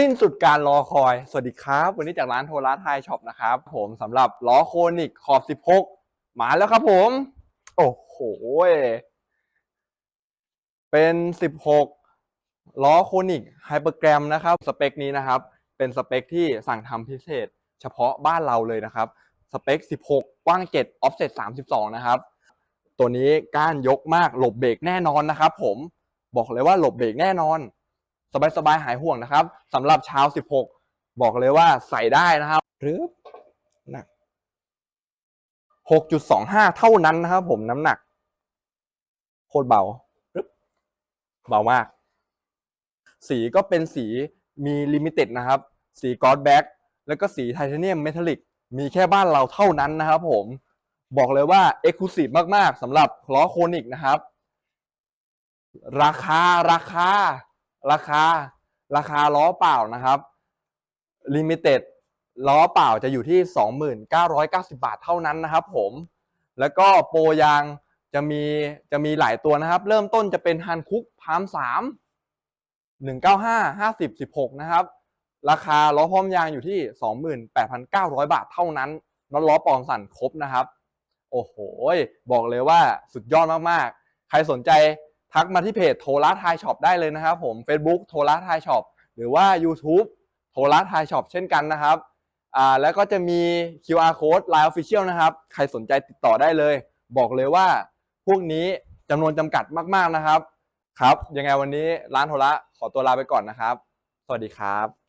สิ้นสุดการรอคอย สวัสดีครับ วันนี้จากร้านโทรัสไทยช็อปนะครับผมสำหรับล้อโคนิกขอบ 16 มาแล้วครับผม โอ้โห เป็น 16 ล้อโคนิกไฮเปอร์แกรมนะครับ สเปคนี้นะครับ เป็นสเปคที่สั่งทำพิเศษ เฉพาะบ้านเราเลยนะครับ สเปค 16 กว้าง7 offset 32 นะครับ ตัวนี้ก้านยกมากหลบเบรกแน่นอนนะครับผม บอกเลยว่าหลบเบรกแน่นอน สบายๆหายห่วงนะครับสำหรับชาว16 บอกเลยว่าใส่ได้นะครับหรือหนัก6.25 เท่านั้นนะครับผมน้ำหนัก โคตรเบาปึ๊บเบามาก สีก็เป็นสีมีลิมิเต็ดนะครับ สีกอดแบ็กแล้วก็สีไทเทเนียมเมทัลลิกมีแค่บ้านเราเท่านั้นนะครับผมบอกเลยว่าเอ็กซ์คลูซีฟมาก ๆสำหรับล้อโคนิกนะครับ ราคาราคา ราคาราคาล้อเปล่านะครับลิมิเต็ดล้อเปล่าจะอยู่ที่ 2990 บาทเท่านั้นนะครับผม แล้วก็โปรยางจะมีจะมีหลายตัวนะครับ เริ่มต้นจะเป็นฮันคุกพามสามหนึ่งเก้าห้าห้าสิบสิบหกนะครับ ราคาล้อพร้อมยางอยู่ที่สองหมื่นแปดพันเก้าร้อยบาทเท่านั้นน็อตล้อปองสั่นครบนะครับ โอ้โห บอกเลยว่าสุดยอดมาก ๆ ใครสนใจ ทักมาที่เพจโทรทายช็อปได้เลยนะครับผม Facebook โทรทายช็อปหรือว่า YouTube โทรทายช็อปเช่นกันนะครับอ่าแล้วก็จะมี QR code Line Official นะครับ ใครสนใจติดต่อได้เลย บอกเลยว่าพวกนี้จำนวนจำกัดมากๆนะครับ ครับ ยังไงวันนี้ร้านโทระขอตัวลาไปก่อนนะครับ สวัสดีครับ